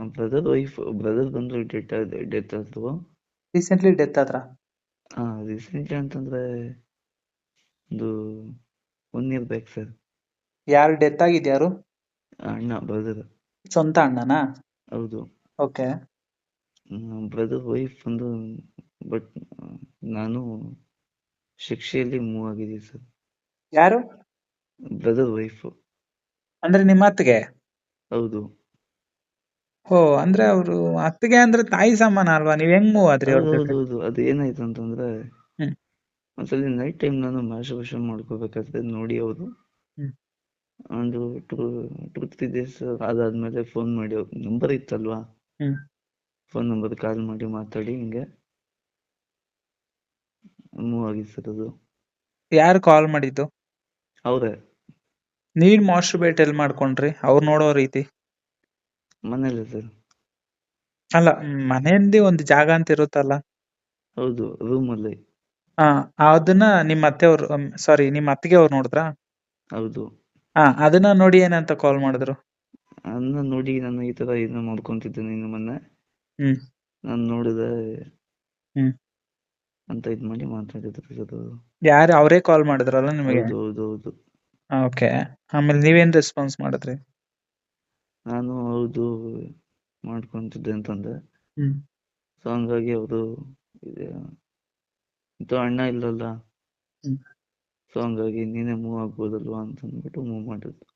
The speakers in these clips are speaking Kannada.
ಬ್ರದರ್ ವೈಫ್ ಬ್ರದರ್ ಬಂದು ಡೆತ್ ಡೆತ್ ಆದ್ರು? ರೀಸೆಂಟ್ಲಿ ಡೆತ್ ಆದ್ರ? ಹಾ ರೀಸೆಂಟ್ಲಿ ಅಂತಂದ್ರೆ ಒಂದು ಒನ್ ಇಯರ್ ಬ್ಯಾಕ್ ಸರ್ ಯಾರು ಡೆತ್ ಆಗಿದ್ಯಾರು ಅಣ್ಣ ಬ್ರದರ್ ಸ್ವಂತ ಅಣ್ಣನಾ? ಹೌದು. ಓಕೆ. ಬ್ರದರ್ ವೈಫ್ ಒಂದು ಬಟ್ ನಾನು ಶಿಕ್ಷೆಯಲ್ಲಿ ಮೂವ್ ಆಗಿದ್ದೀನಿ ಸರ್ ಯಾರು? ಬ್ರದರ್ ವೈಫ್ ಅಂದ್ರೆ ನಿಮ್ಮ ಅತ್ತಿಗೆ ಹೌದು. ಓ ಅಂದ್ರೆ ಅವರು ಅತ್ತಿಗೆ ಅಂದ್ರೆ ತಾಯಿ ಸಮಾನ ಅಲ್ವಾ? ನೀವ್ ಹೆಂಗ್ ಮೂವ್ ಆದ್ರಿ ಅವ್ರ ಹೌದು ಜೊತೆ? ಹೌದು ಅದು ಏನಾಯ್ತು ಅಂತಂದ್ರೆ ಹ್ಮ್. ಒಂದ್ಸಲಿ ನೈಟ್ ಟೈಮ್ ನಾನು ಮ್ಯಾಸ್ಟರ್ಬೇಷನ್ ಮಾಡ್ಕೋಬೇಕಾದ್ರೆ ನೋಡಿ ಅವರು. ಹ್ಮ್. ಒಂದು ಟೂ ಟೂ ತ್ರೀ ಡೇಸ್ ಅದಾದ್ಮೇಲೆ ಫೋನ್ ಮಾಡಿ ನಂಬರ್ ಇತ್ತಲ್ವಾ? ಹ್ಮ್. ಫೋನ್ ನಂಬರ್ ಕಾಲ್ ಮಾಡಿ ಮಾತಾಡಿ ಹಿಂಗೆ. ಮೂವ್ ಆಗಿತ್ತು ಸರ್ ಅದು. ಯಾರು ಕಾಲ್ ಮಾಡಿದ್ದು? ಅವ್ರೆ. ನೀವ್ ಮಾಸ್ಟರ್ಬೇಟ್ ಎಲ್ ಮಾಡ್ಕೊಂಡ್ರಿ? ಅವ್ರು ನೋಡೋ ರೀತಿ. ಮನೇಲಿ ಸರ್ ಅಲ್ಲ ಮನೆಯಲ್ಲಿ ಒಂದು ಜಾಗ ಅಂತ ಇರುತ್ತಲ್ಲ? ಹೌದು ರೂಮ್ ಅಲ್ಲಿ. ಹಾ ಅದನ್ನ ನಿಮ್ಮ ಅತ್ತೆಯವ್ರು ಸಾರಿ ನಿಮ್ಮ ಅತ್ತಿಗೆ ಅವ್ರು ನೋಡಿದ್ರಾ? ಹೌದು. ಹಾ ಅದನ್ನ ನೋಡಿ ಏನಂತ ಕಾಲ್ ಮಾಡಿದ್ರು? ಅದನ್ನ ನೋಡಿ ನಾನು ಈ ತರ ಇದನ್ನ ಮಾಡ್ಕೊಂತಿದ್ದೆ ನೀನು ಮೊನ್ನೆ. ಹ್ಮ್. ನಾನು ನೋಡಿದೆ. ಹ್ಮ್. ಅಂತ ಇದ್ ಮಾಡಿ ಮಾತಾಡಿದ್ರು ಸರ್ ಅದು. ಯಾರು ಅವರೇ ಕಾಲ್ ಮಾಡಿದ್ರಲ್ಲ ನಿಮಗೆ? ಹೌದು ಹೌದು ಹೌದು. ಓಕೆ. ಆಮೇಲೆ ನೀವೇನ್ ರೆಸ್ಪಾನ್ಸ್ ಮಾಡಿದ್ರಿ? ನಾನು ಹೌದು ಮಾಡ್ಕೊಂತಿದ್ದೆ ಅಂತಂದೆ. ಹ್ಮ್. ಸೊ ಹಂಗಾಗಿ ಅವರು ಇದು. ಅಣ್ಣ ಇಲ್ಲಲ್ಲ? ಹ್ಮ್. ಸೊ ಹಂಗಾಗಿ ನೀನೇ ಮೂವ್ ಆಗ್ಬೋದಲ್ವಾ ಅಂತ ಅಂದ್ಬಿಟ್ಟು ಮೂವ್ ಮಾಡಿದ್ರು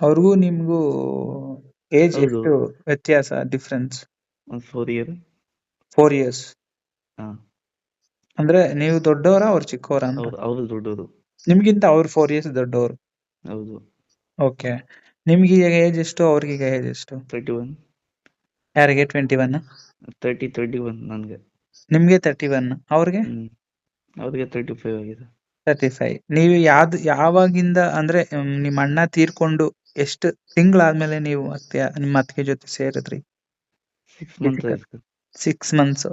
ಅವ್ರಿಗೂ ನಿಮ್ಗೂ ಏಜ್ ಹೌದು. ಎಷ್ಟು ವ್ಯತ್ಯಾಸ ಡಿಫ್ರೆನ್ಸ್ ಒಂದು ಫೋರ್ ಇಯರ್ ಫೋರ್ ಇಯರ್ಸ್ ಹಾ. ಅಂದ್ರೆ ನೀವು ದೊಡ್ಡವರ ಅವ್ರು ಚಿಕ್ಕವರ ಅಂತ? ಅವ್ರು ಅವ್ರು ದೊಡ್ಡವರು. ನಿಮ್ಗಿಂತ ಅವ್ರು ಫೋರ್ ಇಯರ್ಸ್ ದೊಡ್ಡವರು. ಹೌದು. ಓಕೆ ನಿಮ್ಗೆ ಈಗ ಏಜ್ ಎಷ್ಟು? ಅವ್ರಿಗೆ ಈಗ ಏಜ್ ಎಷ್ಟು? ತರ್ಟಿ ಒನ್ ಯಾರಿಗೆ? Twenty one thirty thirty one ನನ್ಗೆ. ನಿಮ್ಗೆ ತರ್ಟಿ ಒನ್ ಅವ್ರಿಗೆ? ಅವ್ರಿಗೆ ತರ್ಟಿ ಫೈವ್ ಆಗಿದೆ. ತರ್ಟಿ ಫೈವ್ ನೀವು ಯಾವ್ದು ಯಾವಾಗಿಂದ ಅಂದ್ರೆ ಮ್, ನಿಮ್ಮ ಅಣ್ಣ ತೀರ್ಕೊಂಡು ಎಷ್ಟು ತಿಂಗಳಾದ್ಮೇಲೆ ನೀವು ಅತ್ತೆ ನಿಮ್ಮ ಅತ್ತಿಗೆ ಜೊತೆ ಸೇರಿದ್ರಿ? Six month Difficult. ಆಯ್ತು. ಸಿಕ್ಸ್ ಮಂತ್ಸ್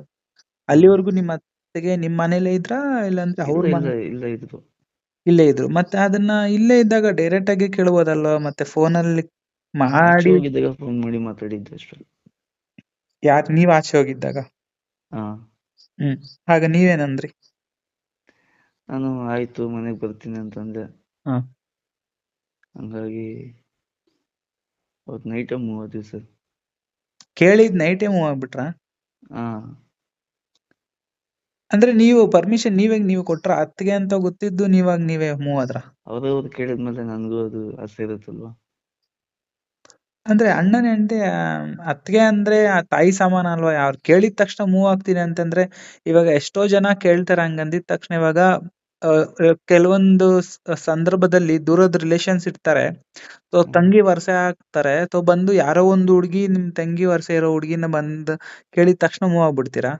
ಅಲ್ಲಿವರೆಗೂ ನಿಮ್ಮ ಅತ್ತೆಗೆ ನಿಮ್ಮ ಮನೇಲೇ ಇದ್ರಾ? ಇಲ್ಲಾಂದ್ರೆ ಅವ್ರ ಇಲ್ಲ ಮನೆ ಇಲ್ಲ ಇಲ್ಲ ಇದ್ರು ಇಲ್ಲೇ ಇದ್ರು. ಮತ್ತೆ ಅದನ್ನ ಇಲ್ಲೇ ಇದ್ದಾಗ ಡೈರೆಕ್ಟ್ ಆಗಿ ಕೇಳ್ಬೋದಲ್ವಾ? ಮತ್ತೆ ಫೋನಲ್ಲಿ ಮಾಡಿ ಹೋಗಿದ್ದಾಗ ಫೋನ್ ಮಾಡಿ ಮಾತಾಡಿದ್ದು ಅಷ್ಟೇ. ಯಾರ್ ನೀವ್ ಆಚೆ ಹೋಗಿದ್ದಾಗ? ಹ್ಮ್. ಆಗ ನೀವೇನಂದ್ರಿ? ನಾನು ಆಯ್ತು ಮನೆಗ್ ಬರ್ತೀನಿ ಅಂತಂದೆ. ಹಾ. ಹಂಗಾಗಿ ಅವತ್ ನೈಟ್ ಮೂವ್ ಆದ್ವಿ ಸರ್ ಕೇಳಿದ್ ನೈಟೇ ಮೂವ್ ಆಗ್ಬಿಟ್ರ? ಹಾ. ಅಂದ್ರೆ ನೀವು ಪರ್ಮಿಷನ್ ನೀವೇ ನೀವು ಕೊಟ್ರ ಅತ್ತಿಗೆ ಅಂತ ಗೊತ್ತಿದ್ದು ನೀವಾಗ ನೀವೇ ಮೂವ್ ಆದ್ರ? ಅವ್ರವ್ರು ಕೇಳಿದ್ಮೇಲೆ ನನಗೂ ಅದು ಆಸೆ ಇರುತ್ತಲ್ವಾ? ಅಂದ್ರೆ ಅಣ್ಣನ ಹೆಂಡತಿ ಅತ್ತಿಗೆ ಅಂದ್ರೆ ಆ ತಾಯಿ ಸಮಾನ ಅಲ್ವಾ? ಅವ್ರು ಕೇಳಿದ ತಕ್ಷಣ ಮೂವ್ ಆಗ್ತೀನಿ ಅಂತಂದ್ರೆ ಇವಾಗ ಎಷ್ಟೋ ಜನ ಕೇಳ್ತಾರೆ ಹಂಗಂದಿದ ತಕ್ಷಣ ಇವಾಗ ಆ, ಕೆಲವೊಂದು ಸ- ಸಂದರ್ಭದಲ್ಲಿ ದೂರದ ರಿಲೇಷನ್ಸ್ ಇರ್ತಾರೆ ಸೊ ತಂಗಿ ವರ್ಷ ಆಗ್ತಾರೆ. ಸೊ ಬಂದು ಯಾರೋ ಒಂದು ಹುಡುಗಿ ನಿಮ್ ತಂಗಿ ವರ್ಷ ಇರೋ ಹುಡುಗಿನ ಬಂದು ಕೇಳಿದ ತಕ್ಷಣ ಮೂವ್ ಆಗ್ಬಿಡ್ತೀರಾ?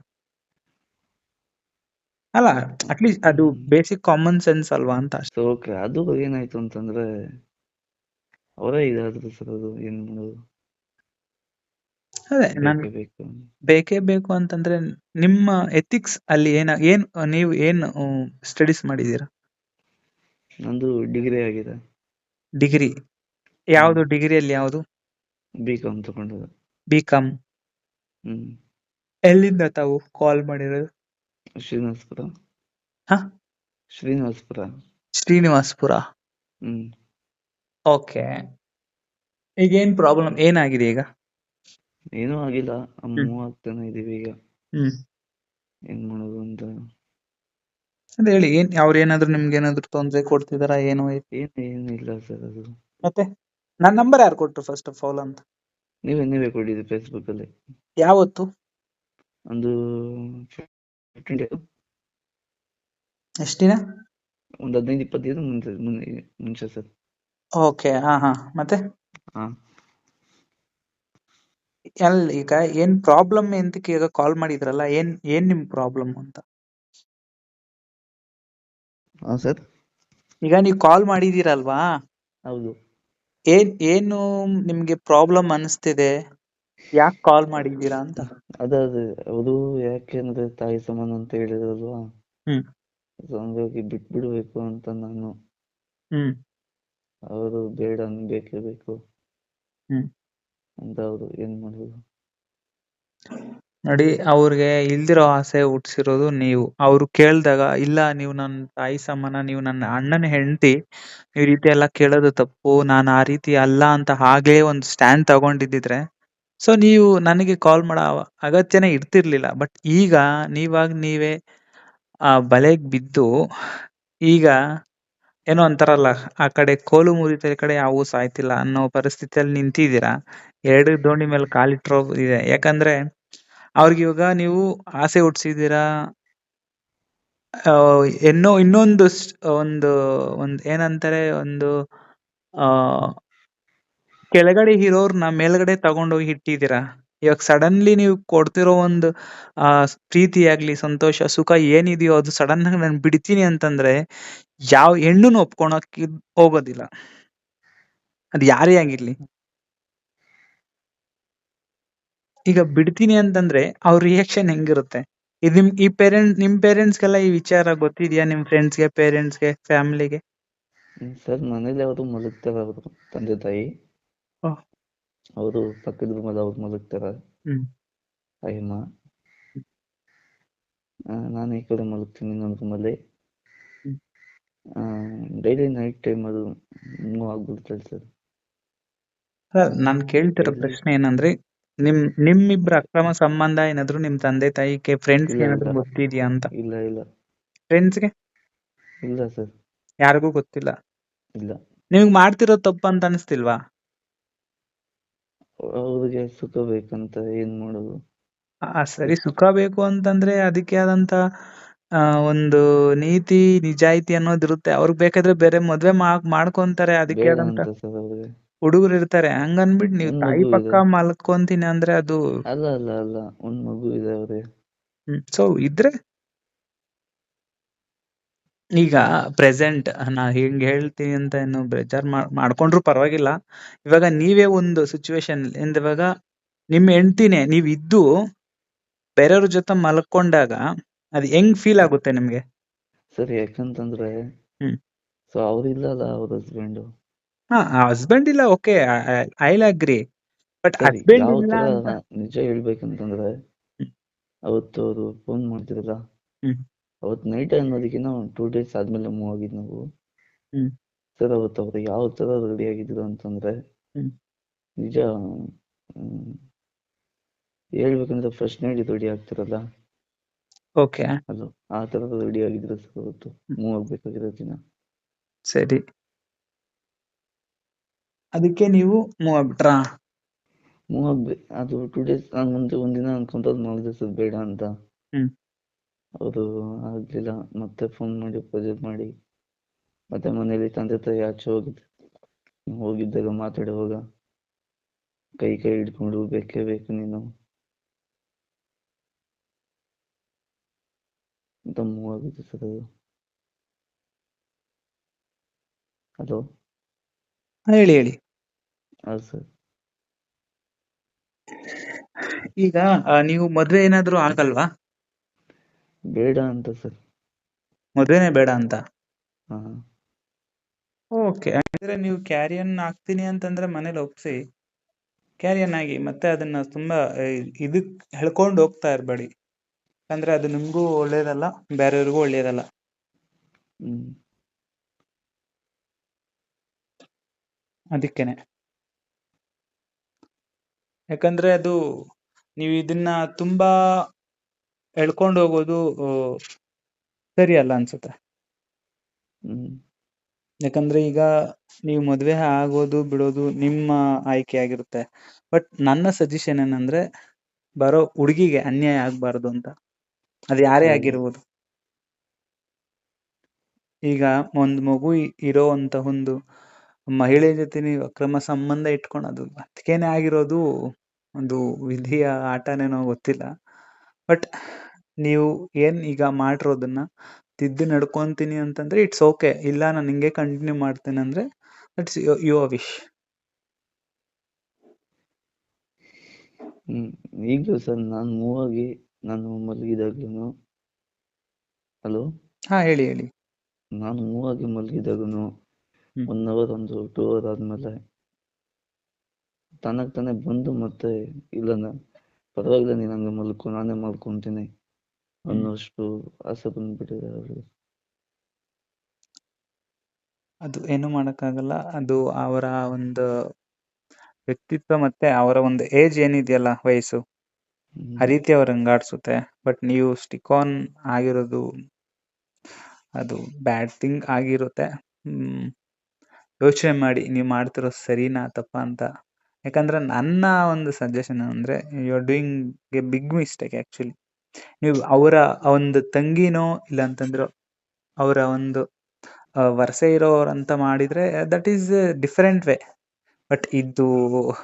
ಅಲ್ಲ ಅಟ್ಲೀಸ್ಟ್ ಅದು ಬೇಸಿಕ್ ಕಾಮನ್ ಸೆನ್ಸ್ ಅಲ್ವಾ ಅಂತ ಅಷ್ಟೇ. ಓಕೆ ಅದು ಏನಾಯ್ತು ಅಂತಂದ್ರೆ ಅವರೇ ಇದಾದ್ರು ಸರ್ ಅದು ಏನ್ ಮಾಡೋದು? ಅದೇ ನನ್ ಬೇಕೇ ಬೇಕು ಅಂತಂದ್ರೆ ನಿಮ್ಮ ಎಥಿಕ್ಸ್ ಅಲ್ಲಿ ಏನ ಏನ್ ನೀವು ಏನ್ ಸ್ಟಡೀಸ್ ಮಾಡಿದೀರಾ ನಂದು ಡಿಗ್ರಿ ಆಗಿದೆ. ಡಿಗ್ರಿ ಯಾವ್ದು ಡಿಗ್ರಿಯಲ್ಲಿ ಯಾವ್ದು? ಬಿ ಕಾಮ್ ತಗೊಂಡದ್ದು. ಬಿ ಕಾಮ್ ಹ್ಮ್. ಎಲ್ಲಿಂದ ತಾವು ಕಾಲ್ ಮಾಡಿರೋದು? ಶ್ರೀನಿವಾಸ್ಪುರ. ಹ? ಶ್ರೀನಿವಾಸ್ಪುರ. ಶ್ರೀನಿವಾಸ್ಪುರ? ಹ್ಮ್. ಓಕೆ. ಈಗ ಏನ್ ಪ್ರಾಬ್ಲಮ್ ಏನಾಗಿದೆ ಈಗ? ಏನೂ ಆಗಿಲ್ಲ. ಹ್ಮ್. ಮೂವ್ ಆಗ್ತಾನೆ ಇದೀವಿ ಈಗ. ಹ್ಮ್. ಏನ್ ಮಾಡೋದು ಅಂತ. ಅದೇ ಹೇಳಿ ಏನ್ ಅವ್ರ ಏನಾದ್ರು ನಿಮ್ಗೆ ಏನಾದ್ರು ತೊಂದ್ರೆ ಕೊಡ್ತಿದಾರ ಏನು? ಐತಿ ಏನ್ ಏನಿಲ್ಲ ಸರ್ ಅದು. ಮತ್ತೆ? ನನ್ನ ನಂಬರ್ ಯಾರು ಕೊಟ್ರು ಫಸ್ಟ್ ಆಫ್ ಆಲ್ ಅಂತ? ನೀವೇ ನೀವೇ ಕೊಟ್ಟಿದ್ದು ಫೇಸ್ಬುಕ್ ಅಲ್ಲಿ. ಯಾವತ್ತು? ಒಂದು ಡೇಸ್ ಎಷ್ಟ್ ದಿನ? ಒಂದು ಹದಿನೈದು ಇಪ್ಪತ್ತು ದಿನ ಮುಂಚೆ ಮುಂಚೆ ಸರ್. ಓಕೆ ಹಾ ಹಾ. ಮತ್ತೆ? ಹಾ. ಎಲ್ ಈಗ ಏನ್ ಪ್ರಾಬ್ಲಮ್ ಎಂತಕ್ಕೆ ಈಗ ಕಾಲ್ ಮಾಡಿದ್ರಲ್ಲ ಏನ್ ಏನ್ ನಿಮ್ ಪ್ರಾಬ್ಲಮ್ ಅಂತ? ಹಾ ಸರ್. ಈಗ ನೀವು ಕಾಲ್ ಮಾಡಿದೀರಲ್ವಾ? ಹೌದು. ಏನ್ ಏನು ನಿಮ್ಗೆ ಪ್ರಾಬ್ಲಮ್ ಅನಿಸ್ತಿದೆ? ಯಾಕೆ ಕಾಲ್ ಮಾಡಿದ್ದೀರಾ ಅಂತ? ಅದು ಅದು ಅದು ಯಾಕೆಂದ್ರೆ ತಾಯಿ ಸಮಾನ ಅಂತ ಹೇಳಿದ್ರಲ್ವಾ? ಹ್ಮ್. So ಹಂಗಾಗಿ ಬಿಟ್ಬಿಡ್ಬೇಕು ಅಂತ ನಾನು. ಹ್ಮ್. ಅವರು ಬೇಡ ಬೇಕೇ ಬೇಕು. ಹ್ಮ್. ಅಂತ ಅವರು ಏನ್ ಮಾಡೋದು ನೋಡಿ ಅವ್ರಿಗೆ ಇಲ್ದಿರೋ ಆಸೆ ಹುಟ್ಸಿರೋದು ನೀವು. ಅವ್ರು ಕೇಳ್ದಾಗ ಇಲ್ಲ ನೀವು ನನ್ನ ತಾಯಿ ಸಮಾನ ನೀವು ನನ್ನ ಅಣ್ಣನ ಹೆಂಡತಿ ಈ ರೀತಿ ಎಲ್ಲ ಕೇಳೋದು ತಪ್ಪು. ನಾನು ಆ ರೀತಿ ಅಲ್ಲ ಅಂತ ಹಾಗೇ ಒಂದು ಸ್ಟ್ಯಾಂಡ್ ತಗೊಂಡಿದ್ದಿದ್ರೆ ಸೊ ನೀವು ನನಗೆ ಕಾಲ್ ಮಾಡೋ ಅಗತ್ಯನೇ ಇರ್ತಿರ್ಲಿಲ್ಲ. ಬಟ್ ಈಗ ನೀವಾಗ ನೀವೇ ಆ ಬಲೆಗ್ ಬಿದ್ದು ಈಗ ಏನೋ ಅಂತಾರಲ್ಲ ಆ ಕಡೆ ಕೋಲು ಮುರಿತ ಈ ಕಡೆ ಯಾವೂ ಸಾಯ್ತಿಲ್ಲ ಅನ್ನೋ ಪರಿಸ್ಥಿತಿಯಲ್ಲಿ ನಿಂತಿದ್ದೀರಾ? ಎರಡು ದೋಣಿ ಮೇಲೆ ಕಾಲಿಟ್ರೋ ಇದೆ. ಯಾಕಂದ್ರೆ ಅವ್ರಿಗೆ ಇವಾಗ ನೀವು ಆಸೆ ಹುಟ್ಸಿದ್ದೀರಾ? ಆ, ಇನ್ನೂ ಇನ್ನೊಂದು ಒಂದು ಒಂದ್ ಏನಂತಾರೆ ಒಂದು ಆ ಕೆಳಗಡೆ ಇರೋರ್ನ ಮೇಲ್ಗಡೆ ತಗೊಂಡೋಗಿ ಇಟ್ಟಿದ್ದೀರಾ? ಇವಾಗ ಸಡನ್ಲಿ ನೀವು ಕೊಡ್ತಿರೋ ಒಂದು, ಆ, ಪ್ರೀತಿ ಆಗ್ಲಿ, ಸಂತೋಷ, ಸುಖ ಏನಿದೆಯೋ ಅದು ಸಡನ್ ಆಗಿ ನಾನು ಬಿಡ್ತೀನಿ ಅಂತಂದ್ರೆ ಯಾವ ಹೆಣ್ಣುನು ಒಪ್ಕೊಳಕ್ ಹೋಗೋದಿಲ್ಲ. ಅದು ಯಾರೇ ಆಗಿರ್ಲಿ. ಈಗ ಬಿಡ್ತೀನಿ ಅಂತಂದ್ರೆ ಅವ್ರ ರಿಯಾಕ್ಷನ್ ಹೆಂಗಿರುತ್ತೆ? ಇದು ನಿಮ್, ಈ ಪೇರೆಂಟ್ ನಿಮ್ ಪೇರೆಂಟ್ಸ್ಗೆಲ್ಲ ಈ ವಿಚಾರ ಗೊತ್ತಿದ್ಯಾ? ನಿಮ್ ಫ್ರೆಂಡ್ಸ್ಗೆ ಪೇರೆಂಟ್ಸ್ಗೆ ಫ್ಯಾಮಿಲಿಗೆ ಸರ್, ಮನೇಲಿ ಅವರು ಮಲಗ್ತಾರೆ ಅವರು, ತಂದೆ ತಾಯಿ? ಓಹ್. ಅವರು ಪಕ್ಕದ ರೂಮಲ್ಲಿ ಅವ್ರು ಮಲಗ್ತಾರ ಹ್ಮ್. ಅಯ್ಯಮ್ಮ. ನಾನು ಈ ಕಡೆ ಮಲಗ್ತೀನಿ ಇನ್ನೊಂದು ರೂಮಲ್ಲಿ. ಹ್ಮ್. ಡೈಲಿ ನೈಟ್ ಟೈಮ್ ಅದು ನೋವು ಸರ್. ಸರ್ ನಾನು ಕೇಳ್ತಿರೋ ಪ್ರಶ್ನೆ ಏನಂದ್ರೆ ನಿಮ್ ನಿಮ್ಮಿಬ್ರ ಅಕ್ರಮ ಸಂಬಂಧ ಏನಾದ್ರು ನಿಮ್ ತಂದೆ ತಾಯಿಗೆ ಫ್ರೆಂಡ್ಸ್ ಇಲ್ಲ, ಏನಾದ್ರು ಇಲ್ಲ. ಗೊತ್ತಿದ್ಯಾ ಅಂತ? ಇಲ್ಲ ಇಲ್ಲ. ಫ್ರೆಂಡ್ಸ್ಗೆ ಇಲ್ಲ ಸರ್. ಯಾರಿಗೂ ಗೊತ್ತಿಲ್ಲ. ಇಲ್ಲ. ನಿಮ್ಗ್ ಮಾಡ್ತಿರೋ ತಪ್ಪು ಅಂತ ಅನಿಸ್ತಿಲ್ವಾ? ಅವ್ರಿಗೆ ಸುಖ ಬೇಕಂತ ಏನ್ ಮಾಡೋದು? ಆ ಸರಿ. ಸುಖ ಬೇಕು ಅಂತಂದ್ರೆ ಅದಕ್ಕೆ ಆದಂತ ಆ ಒಂದು ನೀತಿ ನಿಜಾಯಿತಿ ಅನ್ನೋದಿರುತ್ತೆ ಅವ್ರಿಗೆ ಬೇಕಾದ್ರೆ ಬೇರೆ ಮದ್ವೆ ಮಾಡ್ಕೊಂತಾರೆ. ಅದಕ್ಕೆ ಆದಂತ ಹುಡುಗರು ಇರ್ತಾರೆ. ಹಂಗನ್ಬಿಟ್ಟು ನೀವು ಒಂದ್ ತಾಯಿ ಪಕ್ಕ. ಮಲ್ಕೊಂತೀನಿ ಅಂದ್ರೆ ಅದು ಅಲ್ಲ ಅಲ್ಲ ಅಲ್ಲ. ಒಂದ್ ಮಗು ಇದೆ ಅವ್ರೆ ಸೊ ಇದ್ರೆ ಈಗ ಪ್ರೆಸೆಂಟ್ ನಾ ಹಿಂಗ್ ಹೇಳ್ತೀನಿ ಅಂತ ಏನು ಬೇಜಾರ್ ಮಾಡ್- ಮಾಡ್ಕೊಂಡ್ರು ಪರವಾಗಿಲ್ಲ ಇವಾಗ ನೀವೇ ಒಂದು ಸಿಚುವೇಶನ್ ಇವಾಗ ನಿಮ್ ಹೆಂಡ್ತಿನೇ ನೀವ್ ಇದ್ದು ಬೇರೆಯವ್ರ ಜೊತೆ ಮಲ್ಕೊಂಡಾಗ ಅದ್ ಹೆಂಗ್ ಫೀಲ್ ಆಗುತ್ತೆ ನಿಮ್ಗೆ ಸರಿ ಯಾಕಂತಂದ್ರೆ ಹ್ಮ್. ಸೊ ಅವ್ರಿಲ್ಲಲ್ಲ ಅವ್ರ ಹಸ್ಬೆಂಡ್ ಹಾ ಹಸ್ಬೆಂಡ್ ಇಲ್ಲ ಓಕೆ ಐ ಅಗ್ರಿ ಬಟ್ ಸರಿ ಹಸ್ಬೆಂಡ್ ಯಾವ ಇಲ್ಲ ಅಂತ ನಿಜ ಹೇಳ್ಬೇಕಂತಂದ್ರೆ ಹ್ಮ್. ಅವತ್ತು ಅವರು ಫೋನ್ ಮಾಡ್ತಿರಲ್ಲ ಹ್ಮ್. ಅವತ್ ನೈಟ್ ಅನ್ನೋದಕ್ಕಿಂತ ಒಂದು ಟೂ ಡೇಸ್ ಆದ್ಮೇಲೆ ಮೂವ್ ಆಗಿದ್ ನಾವು. ಹ್ಮ್. ಸರ್ ಅವತ್ತು ಅವ್ರು ಯಾವ ತರ ರೆಡಿ ಆಗಿದ್ರು ಅಂತಂದ್ರೆ ಹ್ಮ್. ನಿಜ ಹ್ಮ್, ಹೇಳ್ಬೇಕಂದ್ರೆ ಫಸ್ಟ್ ನೈಟ್ ರೆಡಿ ಆಗ್ತಿರಲ್ಲ? ಓಕೆ ಅದು ಆ ತರ ರೆಡಿ ಆಗಿದ್ರು ಸರ್ ಅವತ್ತು ಮೂವ್ ಆಗ್ಬೇಕಾಗಿರೋ ದಿನ. ಸರಿ. ಅದಕ್ಕೆ ನೀವು ಮೂವ್ ಆಗ್ಬಿಟ್ರಾ? ಮೂವ್ ಆಗ್ಬೇಕು ಅದು ಟೂ ಡೇಸ್ ನಾನು ಮುಂದೆ ಒಂದಿನ ಅನ್ಕೊಂತ ಮಾಡಿದೆ ಸರ್ ಬೇಡ ಅಂತ. ಹ್ಮ್. ಅವರು ಆಗ್ಲಿಲ್ಲ. ಮತ್ತೆ ಫೋನ್ ಮಾಡಿ ಪೂಜೆ ಮಾಡಿ. ಮತ್ತೆ ಮನೇಲಿ ತಂದೆ ತಾಯಿ ಆಚೆ ಹೋಗಿದ್ದೆ. ಹೋಗಿದ್ದಾಗ ಮಾತಾಡುವಾಗ ಕೈ ಕೈ ಹಿಡ್ಕೊಂಡು ಬೇಕೇ ಬೇಕು ನೀನು. ಅಂತ ಮೂವ್ ಆಗಿದೆ ಸರ್ ಅದು? ಹಲೋ ಹೇಳಿ ಹೇಳಿ. ಹೌದು ಸರ್ ಈಗ ಆ, ನೀವು ಮದ್ವೆ ಏನಾದ್ರು ಆಗಲ್ವಾ? ಬೇಡ ಅಂತ ಸರ್. ಮದುವೆನೇ ಬೇಡ ಅಂತ? ಹಾ. ಓಕೆ. ಅಂದ್ರೆ ನೀವು ಕ್ಯಾರಿಯನ್ ಆಗ್ತೀನಿ ಅಂತಂದ್ರೆ ಮನೇಲಿ ಒಪ್ಸಿ. ಕ್ಯಾರಿಯನ್ ಆಗಿ ಮತ್ತೆ ಅದನ್ನ ತುಂಬಾ ಇದಕ್ ಹೇಳ್ಕೊಂಡು ಹೋಗ್ತಾ ಇರಬೇಡಿ. ಅಂದ್ರೆ ಅದು ನಿಮ್ಗೂ ಒಳ್ಳೇದಲ್ಲ ಬೇರೆಯವ್ರಿಗೂ ಒಳ್ಳೇದಲ್ಲ. ಹ್ಮ್. ಅದಕ್ಕೇನೆ. ಯಾಕಂದ್ರೆ ಅದು ನೀವು ಇದನ್ನ ತುಂಬಾ ಎಳ್ಕೊಂಡು ಹೋಗೋದು ಸರಿಯಲ್ಲ ಸರಿ ಅಲ್ಲ ಅನ್ಸುತ್ತೆ. ಹ್ಮ್. ಯಾಕಂದ್ರೆ ಈಗ ನೀವು ಮದ್ವೆ ಆಗೋದು ಬಿಡೋದು ನಿಮ್ಮ ಆಯ್ಕೆ ಆಗಿರುತ್ತೆ. ಬಟ್ ನನ್ನ ಸಜೆಷನ್ ಏನಂದ್ರೆ ಬರೋ ಹುಡುಗಿಗೆ ಅನ್ಯಾಯ ಆಗ್ಬಾರ್ದು ಅಂತ. ಅದು ಯಾರೇ. ಆಗಿರ್ಬೋದು. ಈಗ ಒಂದ್ ಮಗು ಇರೋ ಅಂತ ಒಂದು ಮಹಿಳೆ ಜೊತೆ ನೀವು ಅಕ್ರಮ ಸಂಬಂಧ ಇಟ್ಕೊಳೋದು ಅದಕ್ಕೇನೆ ಆಗಿರೋದು ಒಂದು ವಿಧಿಯ ಆಟನೇನೋ ಗೊತ್ತಿಲ್ಲ. ಬಟ್ ನೀವು ಏನ್ ಈಗ ಮಾಡಿರೋದನ್ನ ತಿದ್ದು ನಡ್ಕೊತೀನಿ ಅಂತಂದ್ರೆ ಇಟ್ಸ್ ಓಕೆ ಇಲ್ಲ ನಾನು ಹಿಂಗೆ ಕಂಟಿನ್ಯೂ ಮಾಡ್ತೇನೆ ಅಂದ್ರೆ ಇಟ್ಸ್ ಯುವರ್ ವಿಶ್ ಹ್ಮ್ ಈಗಲೂ ಸರ್ ನಾನು ಮೂವ್ ಆಗಿ ನಾನು ಮಲಗಿದಾಗ್ಲೂ ಹಲೋ ಹಾ ಹೇಳಿ ಹೇಳಿ. ನಾನು ಮೂವ್ ಆಗಿ ಮಲಗಿದಾಗ್ಲೂ ಹ್ಮ್. ಒನ್ ಅವರ್ ಒಂದು ಟೂ ಅವರ್ ಆದ್ಮೇಲೆ ತನಗ್ ತಾನೇ ಬಂದು ಮತ್ತೆ ಇಲ್ಲ ನಾನು ಪರವಾಗಿಲ್ಲ ನೀನು ಹಂಗೆ ಮಲ್ಕೊ ನಾನೇ ಮಾಡ್ಕೊಂತೀನಿ ಅನ್ನೋಷ್ಟು ಆಸೆ ಬಂದ್ಬಿಟ್ಟಿದೆ ಅವ್ರಿಗೆ. ಅದು ಏನು ಮಾಡಕ್ಕಾಗಲ್ಲ. ಅದು ಅವರ ಒಂದು ವ್ಯಕ್ತಿತ್ವ ಮತ್ತೆ ಅವರ ಒಂದು ಏಜ್ ಏನಿದೆಯಲ್ಲ ವಯಸ್ಸು ಆ ರೀತಿ ಅವ್ರ ಹಂಗಾಡ್ಸುತ್ತೆ. ಬಟ್ ನೀವು ಸ್ಟಿಕ್ ಆನ್ ಆಗಿರೋದು ಅದು ಬ್ಯಾಡ್ ಥಿಂಗ್ ಆಗಿರುತ್ತೆ. ಹ್ಮ್. ಯೋಚನೆ ಮಾಡಿ ನೀವು ಮಾಡ್ತಿರೋ ಸರಿನಾ ತಪ್ಪಾ ಅಂತ. ಯಾಕಂದ್ರೆ ನನ್ನ ಒಂದು ಸಜೆಷನ್ ಅಂದ್ರೆ you are doing a big mistake actually ನೀವು ಅವರ ಒಂದು ತಂಗಿನೋ ಇಲ್ಲ ಅಂತಂದ್ರೆ ಅವರ ಒಂದು ವರಸೆ ವರ್ಷ ಇರೋರಂತ ಮಾಡಿದ್ರೆ that is different way but ಇದು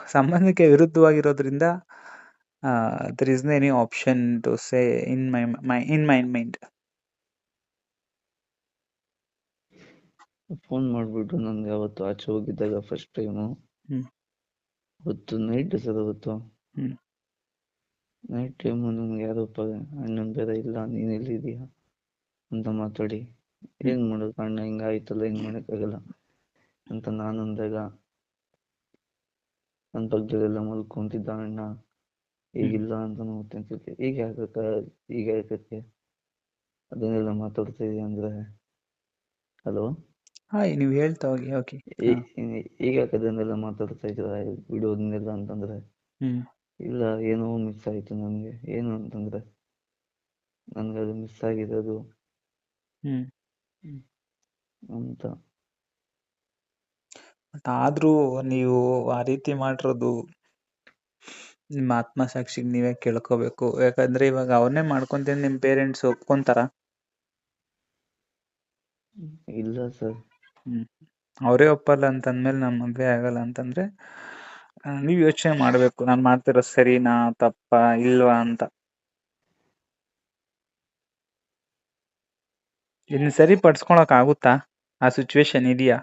ಸಂಬಂಧಕ್ಕೆ ವಿರುದ್ಧವಾಗಿರೋದ್ರಿಂದ there is any option to say in my my in my mind phone ಮಾಡ್ಬಿಟ್ಟು ನನ್ಗೆ ಅವತ್ತು ಆಚೆ ಹೋಗಿದ್ದಾಗ ಫಸ್ಟ್ ಟೈಮು. ಅವತ್ತು ನೈಟ್ ಸರ್ ಅವತ್ತು ಹ್ಮ್. ನೈಟ್ ಟೈಮು ಯಾರು ಯಾರಪ್ಪ ಅಣ್ಣನ್ ಬೇರೆ ಇಲ್ಲ ನೀನ್ ಎಲ್ಲಿದೀಯಾ ಅಂತ ಮಾತಾಡಿ. ಏನ್ ಮಾಡೋದು ಅಣ್ಣ ಹಿಂಗಾಯ್ತಲ್ಲ ಏನ್ ಮಾಡಕ್ಕಾಗಲ್ಲ ಅಂತ ನಾನು ಅಂದಾಗ ನನ್ ಪಕ್ಕದಲ್ಲೆಲ್ಲ ಮಲ್ಕೊಂತಿದ್ದ ಅಣ್ಣ. ಈಗಿಲ್ಲ ಅಂತ ನೋಡ್ತಿದ್ದೆ ಈಗ ಯಾಕ ಈಗ ಯಾಕಕ್ಕೆ? ಅದನ್ನೆಲ್ಲ ಮಾತಾಡ್ತಾ ಇದೀಯ ಅಂದ್ರೆ? ಹಲೋ ಹಾಯ್ ನೀವು ಹೇಳ್ತಾ ಹೋಗಿ ಓಕೆ ಈಗ ಯಾಕೆ ಅದನ್ನೆಲ್ಲ ಮಾತಾಡ್ತಾ ಇದ್ದೀರಾ? ಬಿಡೋದನ್ನೆಲ್ಲ ಅಂತಂದ್ರೆ? ಹ್ಮ್. ಇಲ್ಲ ಏನೋ ಮಿಸ್ ಆಯ್ತು ನನ್ಗೆ. ಏನು ಅಂತಂದ್ರೆ ನನ್ಗೆ ಅದು ಮಿಸ್ ಆಗಿರೋದು ಹ್ಮ್. ಅಂತ. ಬಟ್ ಆದ್ರೂ ನೀವು ಆ ರೀತಿ ಮಾಡಿರೋದು ನಿಮ್ಮ ಆತ್ಮಸಾಕ್ಷಿಗೆ ನೀವೇ ಕೇಳ್ಕೋಬೇಕು. ಯಾಕಂದ್ರೆ ಇವಾಗ ಅವನ್ನೇ ಮಾಡ್ಕೊಂತೀನಿ ನಿಮ್ ಪೇರೆಂಟ್ಸ್ ಒಪ್ಕೊಂತಾರ? ಇಲ್ಲ ಸರ್. ಅವರೇ ಒಪ್ಪಲ್ಲ ಅಂತ ಅಂದ್ಮೇಲೆ ನಮ್ಮ ಮದ್ವೆ ಆಗಲ್ಲ ಅಂತಂದ್ರೆ ನೀವ್ ಯೋಚನೆ ಮಾಡ್ಬೇಕು. ನಾನ್ ಮಾಡ್ತಿರೋ ಸರಿನಾ ತಪ್ಪಾ ಇಲ್ವಾ ಅಂತ. ಇನ್ ಸರಿ ಪಡ್ಸ್ಕೊಳಕ್ ಆಗುತ್ತಾ? ಆ ಸಿಚುವೇಶನ್ ಇದೆಯಾ?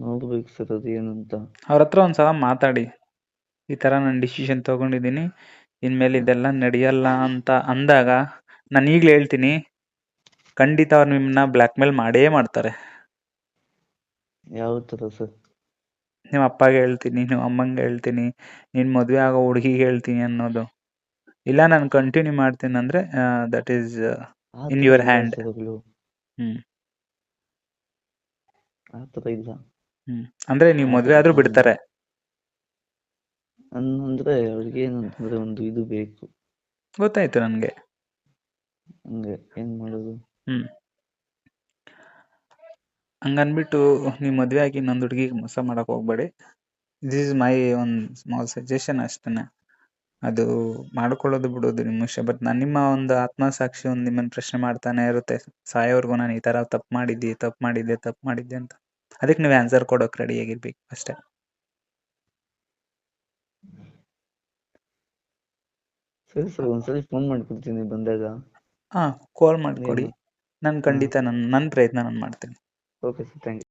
ನೋಡ್ಬೇಕು ಸರ್ ಅದೇನಂತ. ಅವ್ರ ಹತ್ರ ಒಂದ್ಸಲ ಮಾತಾಡಿ. ಈ ತರ ನಾನು ಡಿಸಿಷನ್ ತಗೊಂಡಿದ್ದೀನಿ. ಇನ್ಮೇಲೆ ಇದೆಲ್ಲ ನಡೆಯಲ್ಲ ಅಂತ ಅಂದಾಗ ನಾನು ಈಗ್ಲೇ ಹೇಳ್ತೀನಿ. ಖಂಡಿತ ಅವ್ರು ನಿಮ್ಮನ್ನ ಬ್ಲ್ಯಾಕ್ ಮೇಲ್ ಮಾಡೇ ಮಾಡ್ತಾರೆ. ಯಾವ ತರ ಸರ್? ನಿಮ್ಮ ಅಪ್ಪಗೆ ಹೇಳ್ತೀನಿ ನಿಮ್ಮ ಅಮ್ಮಂಗೆ ಹೇಳ್ತೀನಿ ನಿನ್ನ ಮದುವೆ ಆಗೋ ಹುಡುಗಿಗೆ ಹೇಳ್ತೀನಿ ಅನ್ನೋದು. ಇಲ್ಲ ನಾನು ಕಂಟಿನ್ಯೂ ಮಾಡ್ತೀನಿ ಅಂದ್ರೆ that is in your hand. ಹ್ಮ್. ಆ ಇಲ್ಲ. ಅಂದ್ರೆ ನೀವು ಮದುವೆ ಆದ್ರೂ ಬಿಡ್ತಾರೆ. ಅಂದ್ರೆ ಅವ್ರಿಗೆ ಏನಂತಂದ್ರೆ ಒಂದು ಇದು ಬೇಕು. ಗೊತ್ತಾಯ್ತು ನನ್ಗೆ. ಹಂಗೆ ಏನ್ ಮಾಡೋದು? ಹ್ಮ್. ಹಂಗನ್ಬಿಟ್ಟು ನೀವು ಮದ್ವೆ ಆಗಿ ನನ್ನ ಹುಡುಗಿಗೆ ಮೋಸ ಮಾಡಕ್ ಹೋಗ್ಬೇಡಿ. This is my one small suggestion ಅಷ್ಟೇ ಅದು ಮಾಡ್ಕೊಳ್ಳೋದು ಬಿಡೋದು ನಿಮ್ಮ ವಿಷಯ ಬಟ್ ನಾನು ನಿಮ್ಮ ಒಂದು ಆತ್ಮಸಾಕ್ಷಿ ಒಂದು ನಿಮ್ಮನ್ನ ಪ್ರಶ್ನೆ ಮಾಡ್ತಾನೆ ಇರುತ್ತೆ. ಸಾಯೋವರೆಗೂ ನಾನು ಈ ತರ ತಪ್ಪು ಮಾಡಿದ್ದಿ ತಪ್ಪು ಮಾಡಿದ್ದೆ ತಪ್ಪು ಮಾಡಿದ್ದೆ ಅಂತ. ಅದಕ್ಕೆ ನೀವು ಆನ್ಸರ್ ಕೊಡೋಕೆ ರೆಡಿ ಆಗಿರ್ಬೇಕು ಅಷ್ಟೇ. ಸರಿ ಸರ್ ಒಂದ್ಸರಿ ಫೋನ್ ಮಾಡ್ಕೊಡ್ತೀನಿ ಬಂದಾಗ. ಹಾ ಕಾಲ್ ಮಾಡ್ಕೊಡಿ? ನಾನು. ಖಂಡಿತ ನನ್ನ ನನ್ನ ಪ್ರಯತ್ನ ನಾನು ಮಾಡ್ತೀನಿ. Okay sir thank you